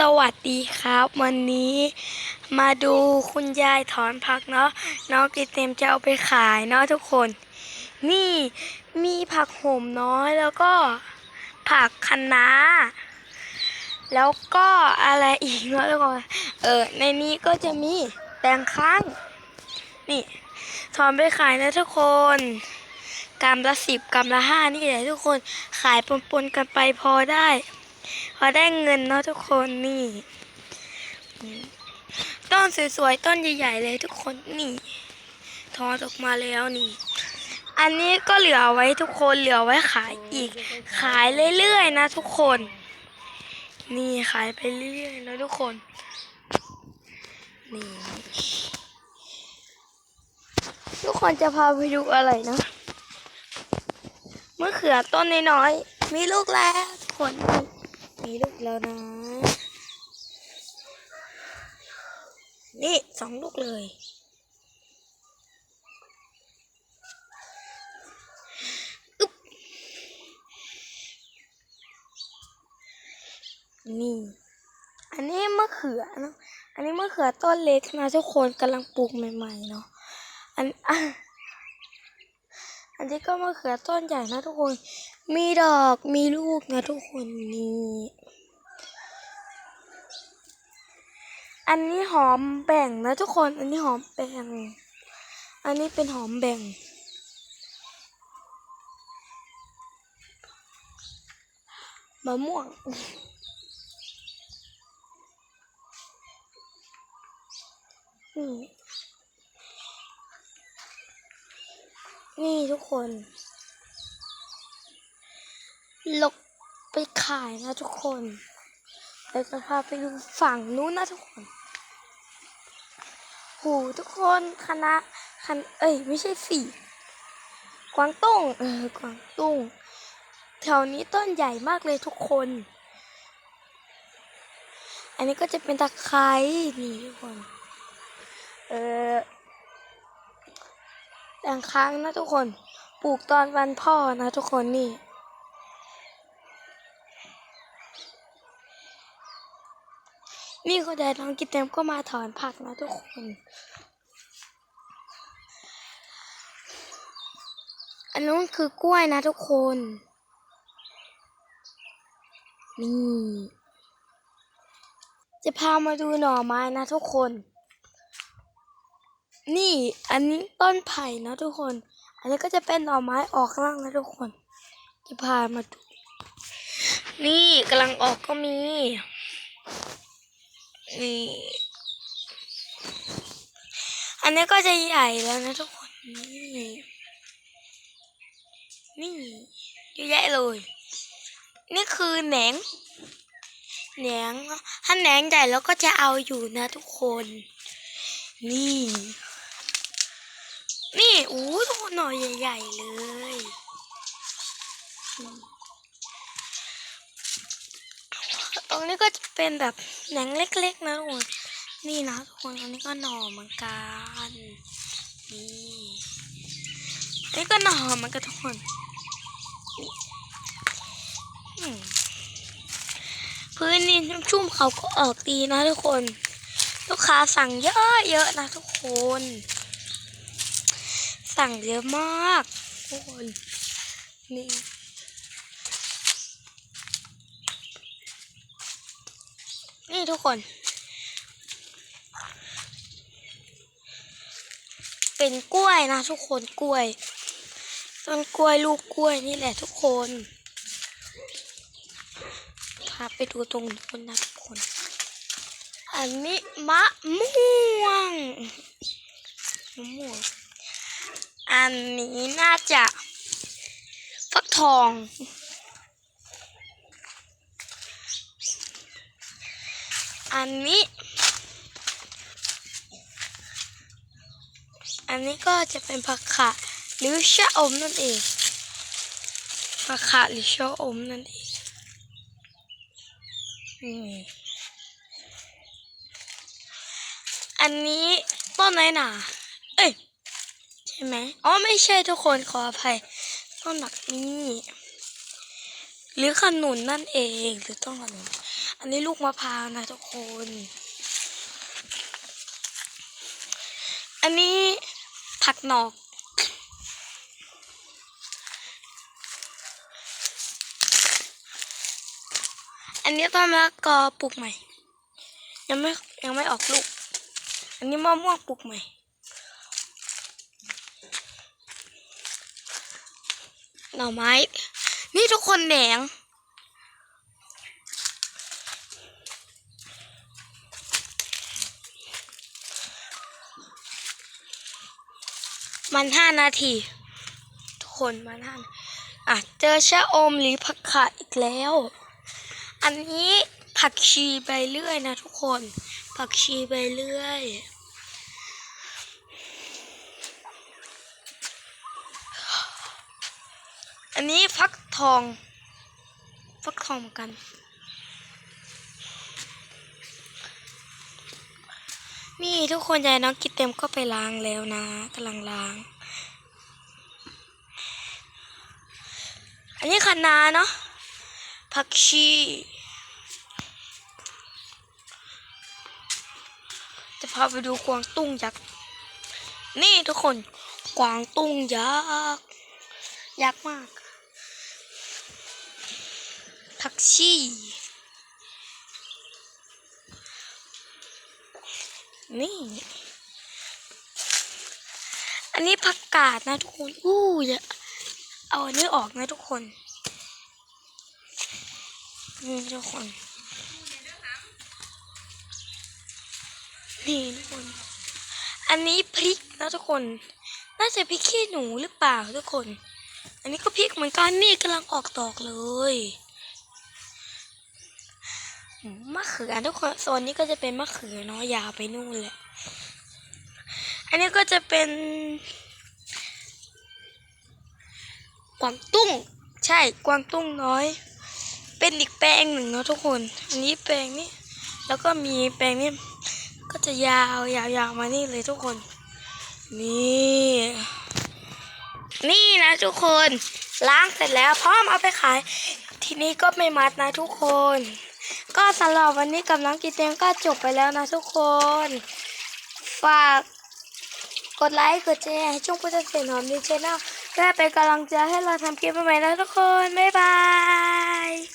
สวัสดีครับ วันนี้มาดูคุณยายถอนผักเนาะน้องกิเต็มจะเอาไปขายเนาะทุกคน นี่มีผักโหมน้อยแล้วก็ผักคะน้า แล้วก็อะไรอีกเนาะทุกคนเออในนี้ก็จะมีแตงค้าง นี่ถอนไปขายนะทุกคนกำละสิบกำละห้านี่แหละทุกคนขายปนๆกันไปพอได้ พอได้เงินเนาะทุกคนนี่ ต้นสวยๆต้นใหญ่ ๆ เลยทุกคนนี่ทอดออกมาแล้วนี่ อันนี้ก็เหลือไว้ทุกคนเหลือไว้ขายอีก ขายเรื่อยๆนะทุกคน นี่ขายไปเรื่อยๆนะทุกคน นี่ ทุกคนจะพาไปดูอะไรนะมะเขือต้นน้อยๆมีลูกแล้วทุกคน มีลูกแล้วนะ นี่สองลูกเลยอึ๊บนี่ อันนี้มะเขือเนอะอันนี้มะเขือต้นเล็กนะทุกคนกำลังปลูกใหม่ๆเนาะ อันอันนี้ก็มะเขือต้นใหญ่นะทุกคน มีดอกมีลูกนะทุกคนนี่ อันนี้หอมแบ่งนะทุกคน อันนี้หอมแบ่ง อันนี้เป็นหอมแบ่ง มะม่วงนี่ นี่ทุกคน ลบไปขายนะทุกคนเดี๋ยวจะพาไปดูฝั่งนู้นนะทุกคนโหทุกคนคณะคณะเอ้ยไม่ใช่สี่กวางตุ้งเออกวางตุ้งแถวนี้ต้นใหญ่มากเลยทุกคน อันนี้ก็จะเป็นตะไคร้นี่ทุกคน เออแตงค้างนะทุกคน ปลูกตอนวันพ่อนะทุกคนนี่ นี่คุณยายน้องกินเต็มก็มาถอนผักนะทุกคน อันนู้นคือกล้วยนะทุกคน นี่ จะพามาดูหน่อไม้นะทุกคน นี่ อันนี้ต้นไผ่นะทุกคน อันนี้ก็จะเป็นหน่อไม้ออกล่างนะทุกคน จะพามาดู นี่กำลังออกก็มี นี่อันนี้ก็จะใหญ่แล้วนะทุกคนนี่นี่เยอะแยะเลย นี่คือแหนงแหนงถ้าแหนงใหญ่แล้วก็จะเอาอยู่นะทุกคน นี่ นี่อู้ทุกคนหน่อยใหญ่ ๆ เลยอืมต รงนี้ก็จะเป็นแบบแหนงเล็ก ๆ นะทุกคนนี่นะทุกคนอันนี้ก็หน่อเหมือนกันนี่นนี้ก็หน่อเหมือนกันทุกคนพื้นนี่ชุ่มเขาก็ออกดีนะทุกคน ลูกค้าสั่งเยอะเยอะๆนะทุกคน สั่งเยอะมากทุกคนนี่ นี่ทุกคน เป็นกล้วยนะทุกคนกล้วยต้นกล้วยลูกกล้วยนี่แหละทุกคนพาไปดูตรงนู้นนะทุกคน อันนี้มะม่วงมะม่วง อันนี้น่าจะฟักทอง อันนี้ อันนี้ก็จะเป็นผักขะหรือชะอมนั่นเองผักขะหรือชะอมนั่นเองอืมอันนี้ต้นไหนหนาเอ้ยใช่ไหมอ๋อไม่ใช่ทุกคนขออภัยต้นหนักนี่หรือขนุนนั่นเองหรือต้นขนุน อันนี้ลูกมะพร้าวนะทุกคน อันนี้ผักหนอก อันนี้ต้นมะกอปลูกใหม่ ยังไม่ยังไม่ออกลูก อันนี้มะม่วงปลูกใหม่หน่อไม้ นี่ทุกคนแหนง มันห้านาที ทุกคนมันห้าอะ เจอชะอมหรือผักขาดอีกแล้ว อันนี้ผักชีใบเลื่อยนะทุกคน ผักชีใบเลื่อยอันนี้ฟักทอง ฟักทองเหมือนกัน นี่ทุกคนยายน้องกิดเต็มก็ไปล้างแล้วนะกำลังล้าง อันนี้คะนาเนาะผักชีจะพาไปดูกวางตุ้งยักษ์นี่ทุกคนกวางตุ้งยักษ์ยักษ์มากผักชี นี่ อันนี้ผักกาดนะทุกคน อู้อย่าเอาอันนี้ออกนะทุกคน นี่ทุกคน นี่ทุกคน อันนี้พริกนะทุกคน น่าจะพริกขี้หนูหรือเปล่าทุกคน อันนี้ก็พริกเหมือนกันนี่กำลังออกดอกเลย มะเขือทุกคนโซนนี้ก็จะเป็นมะเขือเนาะยาวไปนู่นแหละอันนี้ก็จะเป็นกวางตุ้ง ใช่กวางตุ้งน้อย เป็นอีกแปลงหนึ่งเนาะทุกคน อันนี้แปลงนี้ แล้วก็มีแปลงนี้ก็จะยาวยาวยาวมานี่เลยทุกคน นี่ นี่นะทุกคนล้างเสร็จแล้วพร้อมเอาไปขาย ทีนี้ก็ไม่มัดนะทุกคน สำหรับวันนี้กับน้องกีเตงก็จบไปแล้วนะทุกคน ฝากกดไลค์กดแชร์ให้ช่องพุทธเสียงหอมดีเชนแนลเพื่อเป็นกำลังใจให้เราทำคลิปใหม่ๆนะทุกคน บ๊ายบาย